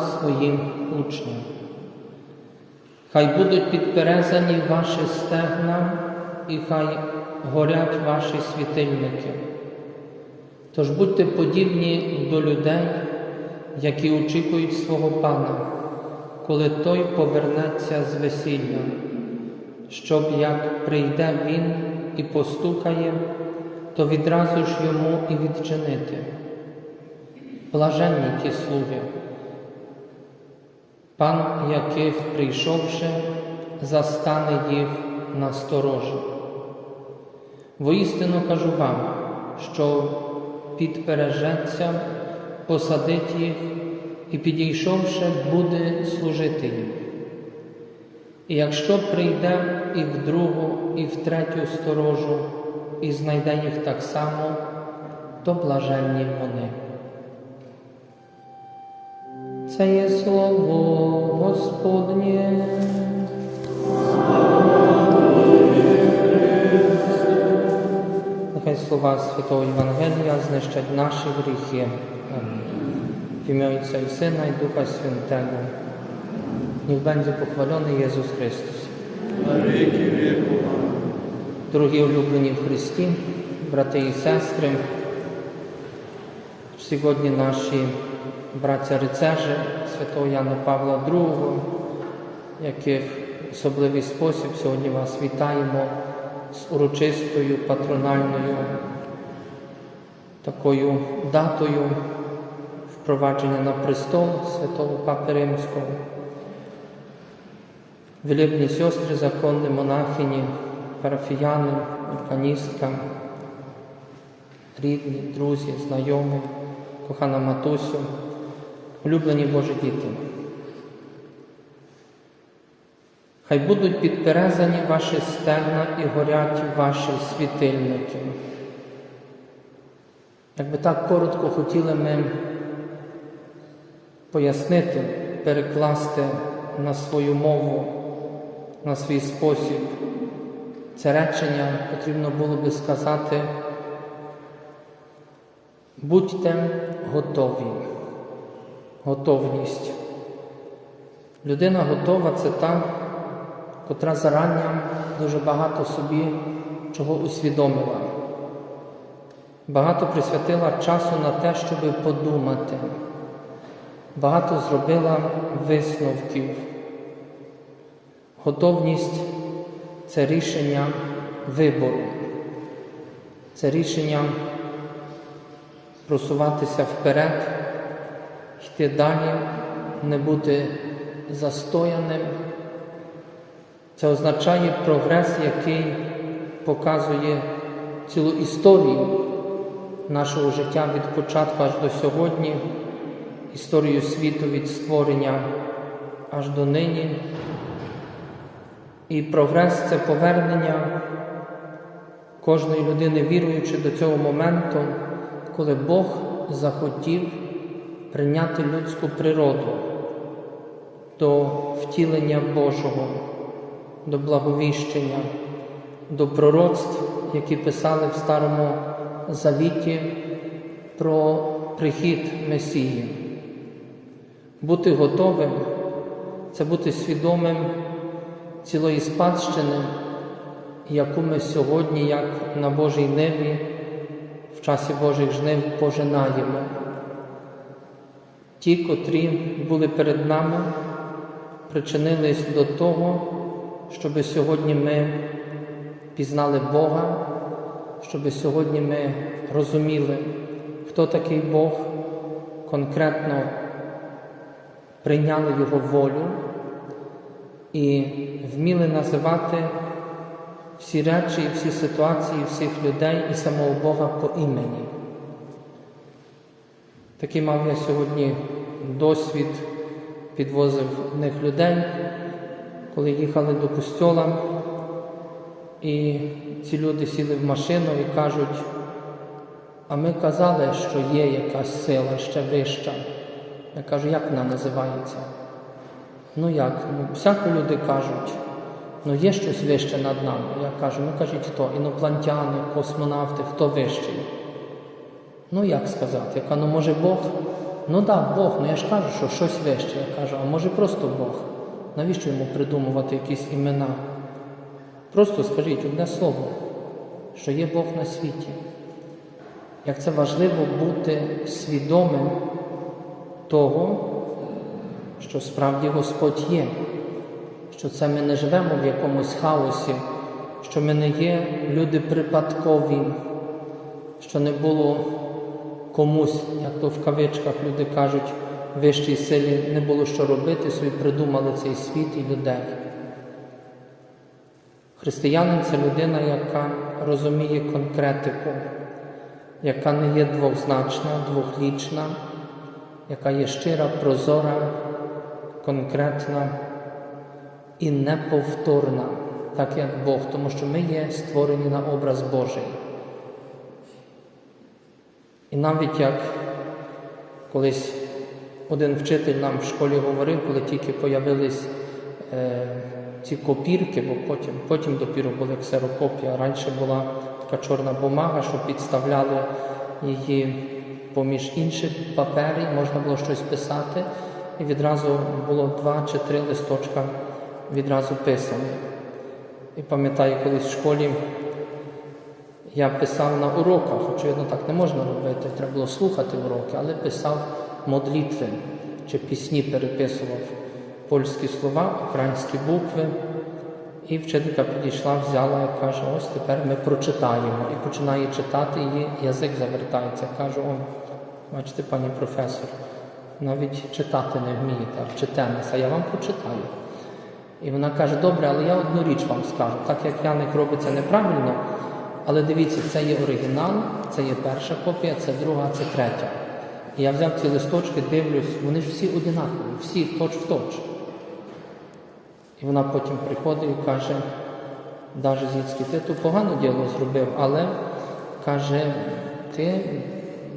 своїм учням, хай будуть підперезані ваші стегна і хай горять ваші світильники. Тож будьте подібні до людей, які очікують свого Пана, коли той повернеться з весілля, щоб як прийде Він і постукає, то відразу ж йому і відчинити. Блаженні ті слуги, пан яких, прийшовши, застане їх на сторожі. Воістину кажу вам, що підпережеться, посадить їх і, підійшовши, буде служити їм. І якщо прийде і в другу, і в третю сторожу, і знайде їх так само, то блаженні вони. Це є слово Господнє. Нехай слова Святого Євангелія знищать наші гріхи. В ім'я Отця і Сина і Духа Святого. Niech będzie pochwalony Jezus Chrystus. Дорогі улюблені в Христі, брати і сестри, сьогодні наші браття рицежі святого Яна Павла II, яких особливий спосіб сьогодні вас вітаємо з урочистою патрональною такою датою впровадження на престол святого Папи Римського. Вілібні сестри, законні монахині, парафіяни, органістка, рідні, друзі, знайомі, кохана матусю, улюблені Божі діти. Хай будуть підперезані ваші стегна і горять ваші світильники. Якби так коротко хотіли ми пояснити, перекласти на свою мову, на свій спосіб, це речення потрібно було би сказати, будьте готові, готовність. Людина готова це та, котра зарання дуже багато собі чого усвідомила. Багато присвятила часу на те, щоб подумати, багато зробила висновків. Готовність це рішення вибору, це рішення просуватися вперед, йти далі, не бути застояним. Це означає прогрес, який показує цілу історію нашого життя від початку аж до сьогодні, історію світу від створення аж до нині. І прогрес це повернення кожної людини, віруючи до цього моменту, коли Бог захотів прийняти людську природу до втілення Божого, до благовіщення, до пророцтв, які писали в Старому Завіті про прихід Месії. Бути готовим це бути свідомим цілої спадщини, яку ми сьогодні, як на Божій небі, часі Божих жнив пожинаємо. Ті, котрі були перед нами, причинились до того, щоб сьогодні ми пізнали Бога, щоб сьогодні ми розуміли, хто такий Бог, конкретно прийняли Його волю і вміли називати всі речі, всі ситуації, всіх людей і самого Бога по імені. Такий мав я сьогодні досвід, підвозив одних людей, коли їхали до костьола, і ці люди сіли в машину і кажуть, а ми казали, що є якась сила ще вища, Я кажу, як вона називається? Ну як? Ну, всяко люди кажуть, ну є щось вище над нами. Я кажу, ну кажіть хто? Інопланетяни, космонавти, хто вищий? Ну як сказати? Я ну може Бог? Ну так, да, Бог, ну я ж кажу, що щось вище. Я кажу, а може просто Бог? Навіщо йому придумувати якісь імена? Просто скажіть одне слово, що є Бог на світі. Як це важливо бути свідомим того, що справді Господь є, що це ми не живемо в якомусь хаосі, що ми не є люди припадкові, що не було комусь, як то в кавичках люди кажуть, вищій силі не було що робити, собі придумали цей світ і людей. Християнин це людина, яка розуміє конкретику, яка не є двозначна, двохлічна, яка є щира, прозора, конкретна і неповторна, так як Бог, тому що ми є створені на образ Божий. І навіть як колись один вчитель нам в школі говорив, коли тільки появились е, ці копірки, бо потім, потім допіру були ксерокопія, раніше була така чорна бумага, що підставляли її поміж інших паперів, можна було щось писати, і відразу було два чи три листочка відразу писані. І пам'ятаю, колись в школі я писав на уроках, очевидно, так не можна робити, треба було слухати уроки, але писав модлітви чи пісні переписував польські слова, українські букви. І вчителька підійшла, взяла і каже, ось тепер ми прочитаємо. І починає читати, і язик завертається. Кажу, о, бачите, пані професор, навіть читати не вмієте, а вчитемеся, а я вам почитаю. І вона каже, добре, але я одну річ вам скажу. Так як Яник робить це неправильно, але дивіться, це є оригінал, це є перша копія, це друга, це третя. І я взяв ці листочки, дивлюсь, вони ж всі одинакові, всі точ в точ. І вона потім приходить і каже, Даже Зіцький, ти тут погане діло зробив, але каже, ти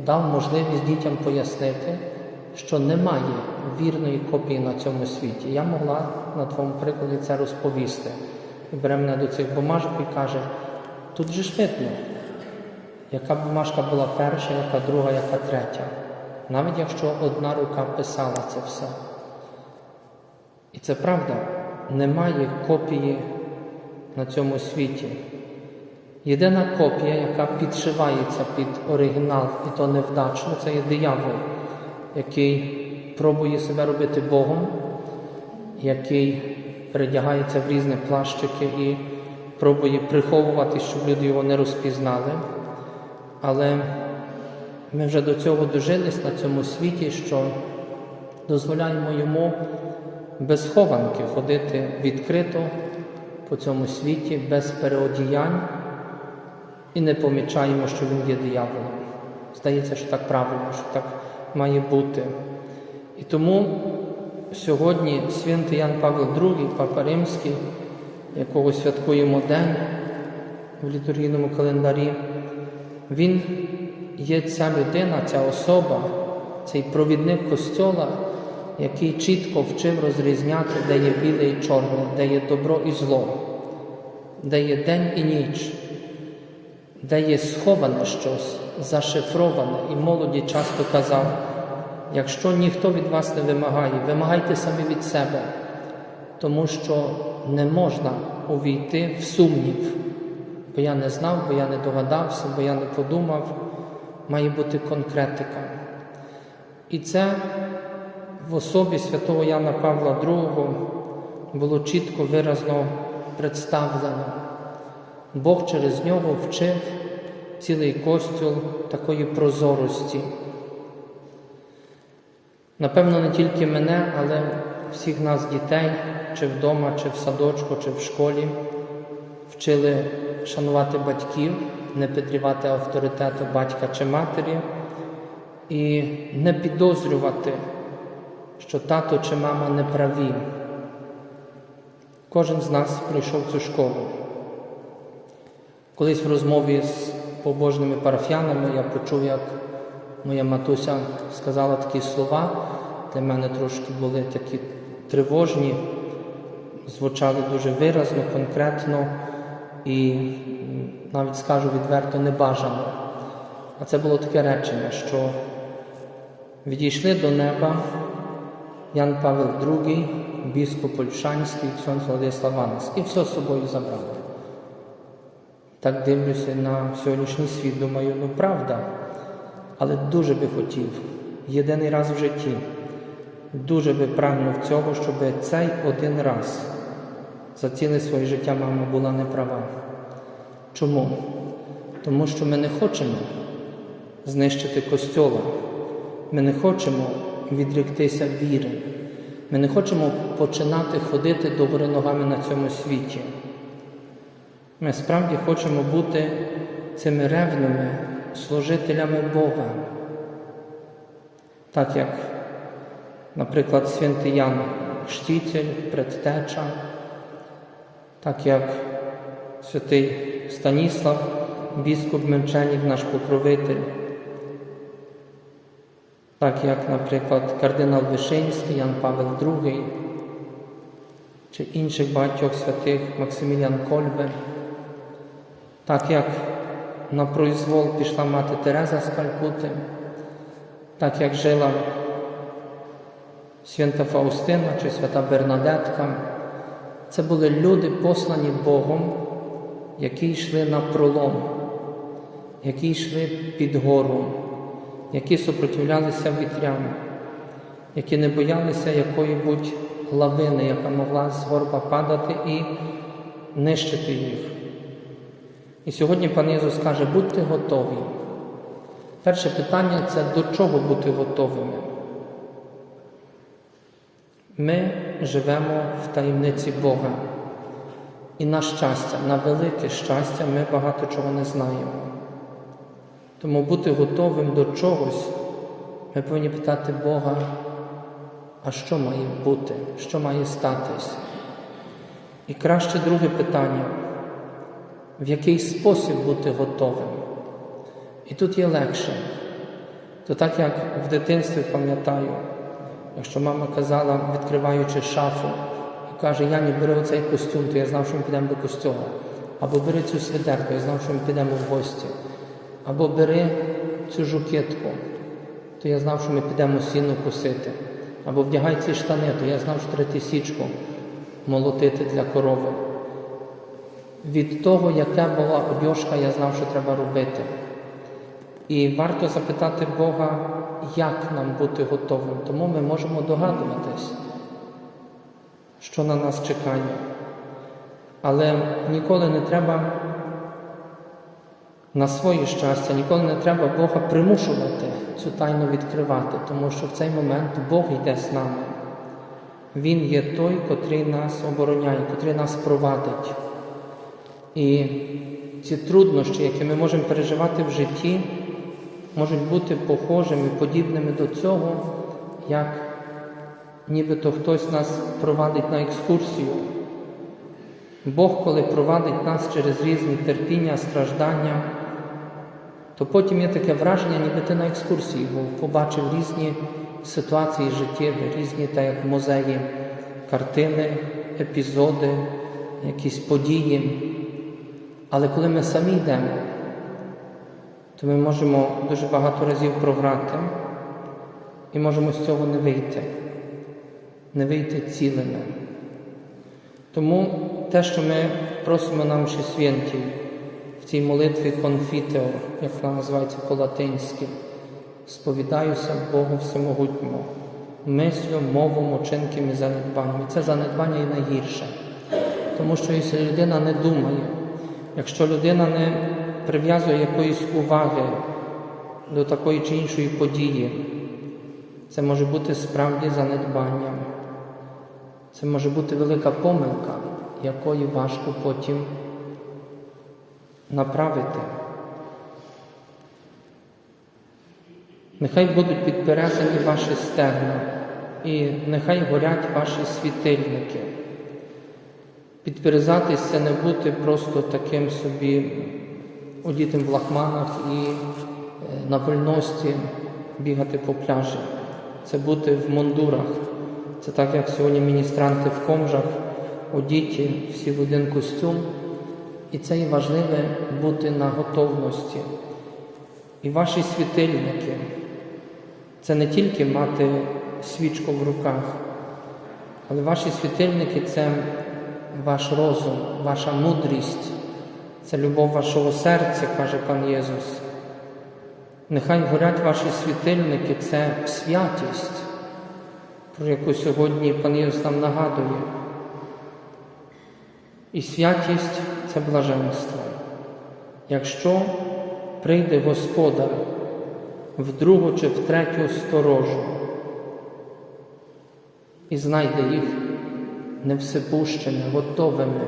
дав можливість дітям пояснити, що немає вірної копії на цьому світі. Я могла на твоєму прикладі це розповісти. І бере мене до цих бумажок і каже, тут же ж яка бумажка була перша, яка друга, яка третя. Навіть якщо одна рука писала це все. І це правда, немає копії на цьому світі. Єдина копія, яка підшивається під оригінал, і то невдачно, це є диявол, який пробує себе робити Богом, який передягається в різні плащики і пробує приховувати, щоб люди його не розпізнали. Але ми вже до цього дожились на цьому світі, що дозволяємо йому без хованки ходити відкрито по цьому світі, без переодіянь і не помічаємо, що він є дияволом. Здається, що так правильно, що так має бути. І тому сьогодні святий Ян Павло II, Папа Римський, якого святкуємо день в літургійному календарі, він є ця людина, ця особа, цей провідник Костьола, який чітко вчив розрізняти, де є біле і чорне, де є добро і зло, де є день і ніч, де є сховане щось, зашифроване. І молоді часто казав, якщо ніхто від вас не вимагає, вимагайте самі від себе, тому що не можна увійти в сумнів, бо я не знав, бо я не догадався, бо я не подумав, має бути конкретика. І це в особі святого Яна Павла II було чітко виразно представлено. Бог через нього вчив цілий костюл такої прозорості. Напевно, не тільки мене, але всіх нас, дітей, чи вдома, чи в садочку, чи в школі, вчили шанувати батьків, не підрівати авторитету батька чи матері і не підозрювати що тато чи мама не праві. Кожен з нас пройшов цю школу. Колись в розмові з побожними парафіянами я почув, як моя матуся сказала такі слова, для мене трошки були такі тривожні, звучали дуже виразно, конкретно і навіть скажу відверто небажано. А це було таке речення, що відійшли до неба Ян Павел II, біскуп Ольшанський, ксьонз Владислав Ванес, і все з собою забрали. Так дивлюся на сьогоднішній світ, думаю, ну правда, але дуже би хотів, єдиний раз в житті, дуже би прагнув цього, щоб цей один раз за ціле своє життя мама була не права. Чому? Тому що ми не хочемо знищити костьола, ми не хочемо відріктися віри, ми не хочемо починати ходити догори ногами на цьому світі. Ми справді хочемо бути цими ревними служителями Бога. Так як, наприклад, святий Ян Штіцель, предтеча, так як святий Станіслав, біскуп Мельченів, наш покровитель, так як, наприклад, кардинал Вишинський, Ян Павел II, чи інших багатьох святих Максимілян Кольбе, так як на произвол пішла мати Тереза з Калькути, так як жила свята Фаустина чи свята Бернадетка, це були люди, послані Богом, які йшли на пролом, які йшли під гору, які супротивлялися вітрям, які не боялися якої-будь лавини, яка могла з горба падати і нищити їх. І сьогодні пан Ісус каже, будьте готові. Перше питання це до чого бути готовими. Ми живемо в таємниці Бога. І на щастя, на велике щастя, ми багато чого не знаємо. Тому бути готовим до чогось, ми повинні питати Бога, а що має бути, що має статись? І краще друге питання, в який спосіб бути готовим? І тут є легше. То так як в дитинстві пам'ятаю, якщо мама казала, відкриваючи шафу, і каже, Яні, бери оцей костюм, то я знав, що ми підемо до костюма. Або бери цю свитерку, я знав, що ми підемо в гості. Або бери цю жукетку, то я знав, що ми підемо сіно косити. Або вдягай ці штани, то я знав, що треба січку молотити для корови. Від того, яка була одежка, я знав, що треба робити. І варто запитати Бога, як нам бути готовим. Тому ми можемо догадуватись, що на нас чекає. Але ніколи не треба на своє щастя, ніколи не треба Бога примушувати цю тайну відкривати, тому що в цей момент Бог йде з нами. Він є той, котрий нас обороняє, котрий нас провадить. І ці труднощі, які ми можемо переживати в житті, можуть бути похожими, подібними до цього, як нібито хтось нас провадить на екскурсію. Бог, коли провадить нас через різні терпіння, страждання, то потім є таке враження, ніби ти на екскурсії був, побачив різні ситуації життєві, різні, так як в музеї, картини, епізоди, якісь події. Але коли ми самі йдемо, то ми можемо дуже багато разів програти і можемо з цього не вийти, не вийти цілими. Тому те, що ми просимо нам ще в цій молитві конфітео, як вона називається по-латинськи, сповідаюся Богу Всемогутньому, мислю, мовом, учинками і занедбаннями. Це занедбання і найгірше. Тому що якщо людина не думає, якщо людина не прив'язує якоїсь уваги до такої чи іншої події, це може бути справді занедбанням. Це може бути велика помилка, якої важко потім направити. Нехай будуть підперезані ваші стегна, і нехай горять ваші світильники. Підперезатись це не бути просто таким собі одітим в лахманах і на вольності бігати по пляжі. це бути в мундурах. Це так, як сьогодні міністранти в комжах, одіті всі в один костюм. І це і важливе бути на готовності. І ваші світильники це не тільки мати свічку в руках, але ваші світильники це ваш розум, ваша мудрість, це любов вашого серця, каже пан Єсус. Нехай горять ваші світильники це святість, про яку сьогодні пан Єсус нам нагадує. І святість це блаженство. Якщо прийде Господар в другу чи в третю сторожу і знайде їх невсипущими, готовими,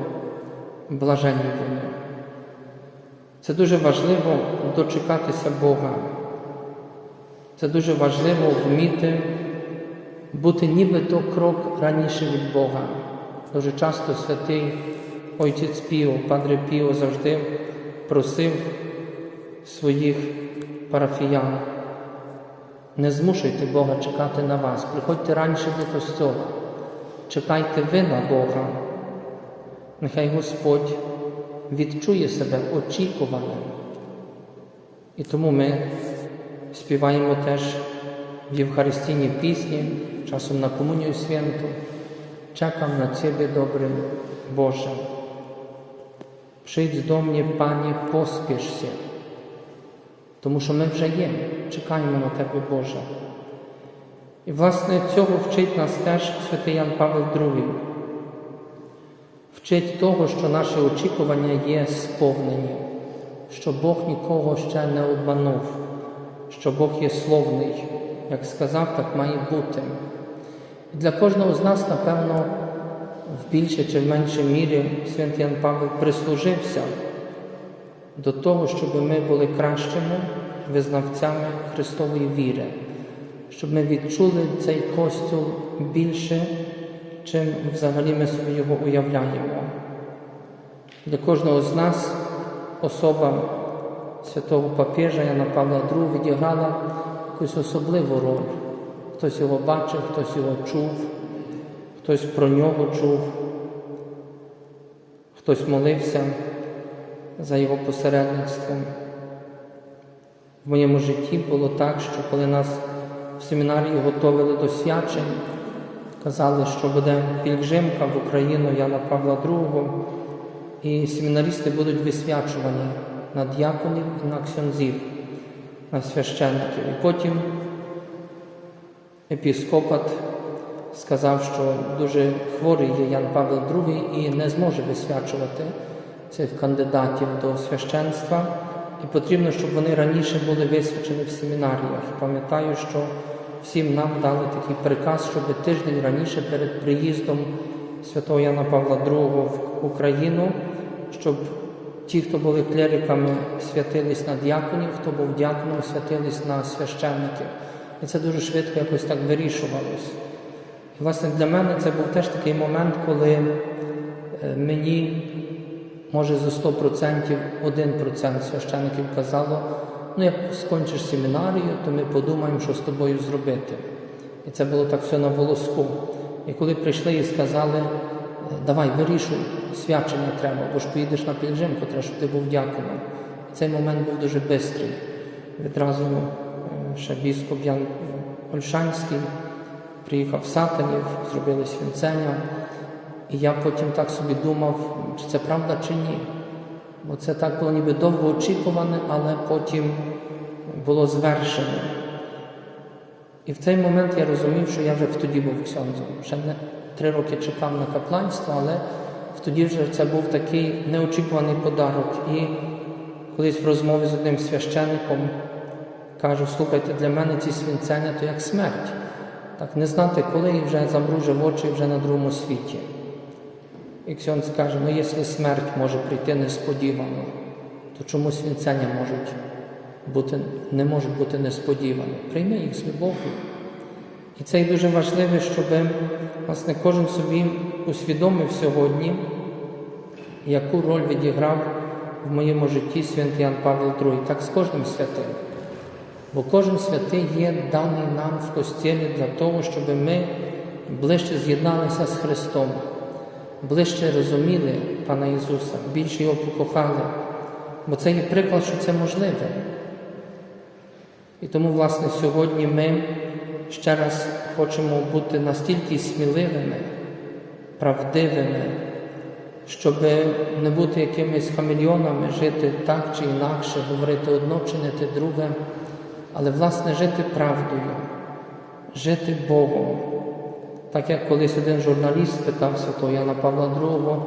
блаженні вони. Це дуже важливо дочекатися Бога. Це дуже важливо вміти бути нібито крок раніше від Бога. Дуже часто святий Отець Піо, Падре Піо завжди просив своїх парафіян. Не змушуйте Бога чекати на вас, приходьте раніше до костьола, чекайте ви на Бога. Нехай Господь відчує себе очікуваним. І тому ми співаємо теж в Євхаристійній пісні, часом на комунію святу. Czekam na Ciebie, dobry Boże. Przyjdź do mnie, Panie, pospiesz. Тому що ми вже є, чекаємо на Тебе, Боже. І, власне, цього вчить нас теж святий Ян Павел II. Вчить того, що наше очікування є сповнені, що Бог нікого ще не обманув, що Бог є словний, як сказав, так має бути. І для кожного з нас, напевно, в більшій чи в меншій мірі святий Ян Павел прислужився до того, щоб ми були кращими визнавцями Христової віри, щоб ми відчули цей костюл більше, чим взагалі ми собі його уявляємо. Для кожного з нас особа святого папіжа Яна Павла II відіграла якусь особливу роль. Хтось його бачив, хтось його чув, хтось про нього чув, хтось молився за його посередництвом. В моєму житті було так, що коли нас в семінарії готували до свячень, казали, що буде пільгримка в Україну Яна Павла II, і семінарісти будуть висвячувані на діаконів і на ксьонзів, на священників. І потім епіскопат сказав, що дуже хворий є Ян Павел II і не зможе висвячувати цих кандидатів до священства, і потрібно, щоб вони раніше були висвячені в семінаріях. Пам'ятаю, що всім нам дали такий приказ, щоб тиждень раніше перед приїздом святого Яна Павла II в Україну, щоб ті, хто були клериками, святились на діаконів, хто був діаконом, святились на священників. І це дуже швидко якось так вирішувалось. І, власне, для мене це був теж такий момент, коли мені, може, за 100% 1% священників казало, ну як скончиш семінарію, то ми подумаємо, що з тобою зробити. І це було так все на волоску. І коли прийшли і сказали, давай вирішуй, свячення треба, бо ж поїдеш на пільжимку, треба, щоб ти був дяконом. Цей момент був дуже швидкий. Відразу ще біскоп Ян Ольшанський приїхав в Сатанів, зробили свінцення. І я потім так собі думав, чи це правда, чи ні. Бо це так було ніби довго очікуване, але потім було звершене. І в цей момент я розумів, що я вже тоді був ксьонзом. Ще не три роки чекав на капланство, але тоді вже це був такий неочікуваний подарок. І колись в розмові з одним священником кажу, слухайте, для мене ці свінцення то як смерть. Так не знати, коли і вже замружив очі вже на другому світі. І Ксьон скаже, ну якщо смерть може прийти несподівано, то чому свінцення можуть бути, не можуть бути несподівані? Прийми їх з любов'ю. І це і дуже важливо, щоб власне, кожен собі усвідомив сьогодні, яку роль відіграв в моєму житті святий Ян Павел II, так з кожним святим. Бо кожен святий є даний нам в костілі для того, щоб ми ближче з'єдналися з Христом, ближче розуміли Пана Ісуса, більше Його покохали. Бо це є приклад, що це можливе. І тому, власне, сьогодні ми ще раз хочемо бути настільки сміливими, правдивими, щоб не бути якимись хамільйонами, жити так чи інакше, говорити одно, чинити друге, але, власне, жити правдою, жити Богом. Так як колись один журналіст спитав святого Яна Павла II,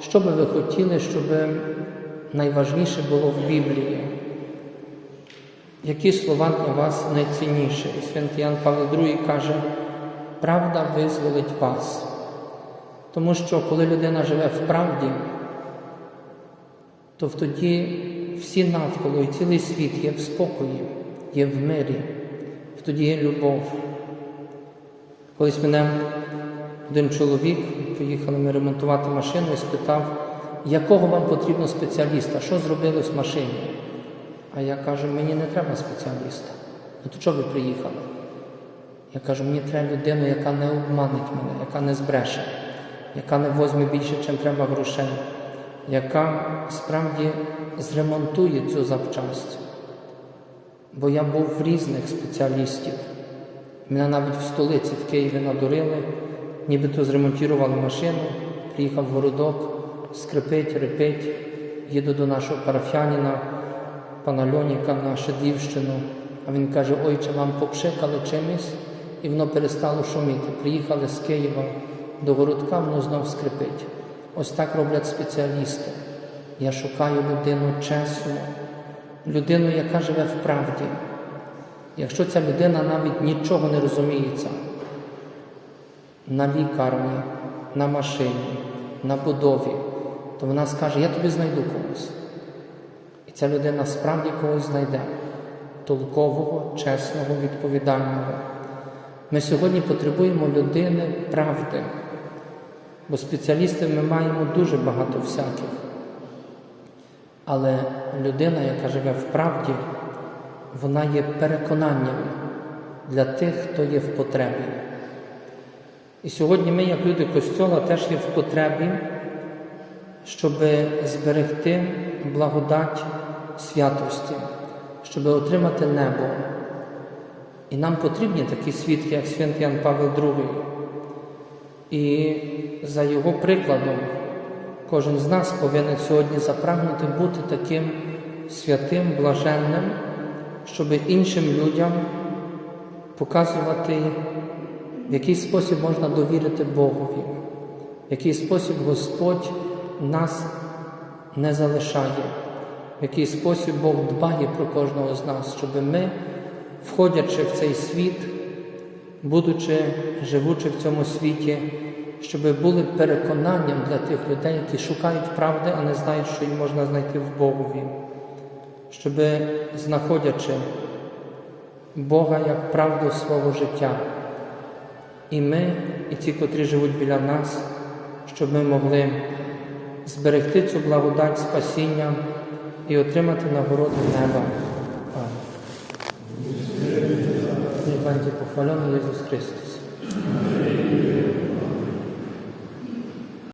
що би ви хотіли, щоб найважніше було в Біблії? Які слова для вас найцінніші? І святий Ян Павло II каже, правда визволить вас. Тому що коли людина живе в правді, то тоді всі навколо і цілий світ є в спокої, є в мирі, тоді є любов. Колись мене один чоловік, поїхали ми ремонтувати машину і спитав, якого вам потрібно спеціаліста, що зробилось в машині? А я кажу, мені не треба спеціаліста. Ну то чого ви приїхали? Я кажу, мені треба людину, яка не обманить мене, яка не збреше, яка не возьме більше, чим треба грошей, яка справді зремонтує цю запчасть. Бо я був в різних спеціалістів. Мене навіть в столиці в Києві надурили, нібито зремонтували машину, приїхав в городок, скрипить, репить, їду до нашого парафіянина, пана Льоніка на Шедлівщину, а він каже, ой, чи вам попшикали чимось, і воно перестало шуміти. Приїхали з Києва до городка, воно знов скрипить. Ось так роблять спеціалісти. Я шукаю людину чесну, людину, яка живе в правді. Якщо ця людина навіть нічого не розуміється на лікарні, на машині, на будові, то вона скаже, я тобі знайду когось. І ця людина справді когось знайде толкового, чесного, відповідального. Ми сьогодні потребуємо людини правди, бо спеціалістів ми маємо дуже багато всяких. Але людина, яка живе в правді, вона є переконанням для тих, хто є в потребі. І сьогодні ми, як люди Костьола, теж є в потребі, щоб зберегти благодать святості, щоб отримати небо. І нам потрібні такі свідки, як святий Ян Павел II. І за його прикладом кожен з нас повинен сьогодні запрагнути бути таким святим, блаженним, щоб іншим людям показувати, в який спосіб можна довірити Богові, в який спосіб Господь нас не залишає, в який спосіб Бог дбає про кожного з нас, щоб ми, входячи в цей світ, будучи, живучи в цьому світі, щоб були переконанням для тих людей, які шукають правди, а не знають, що її можна знайти в Богові щоб, знаходячи Бога як правду свого життя, і ми, і ті, котрі живуть біля нас, щоб ми могли зберегти цю благодать спасіння і отримати нагороду неба. Niech będzie pochwalony Jezus Chrystus.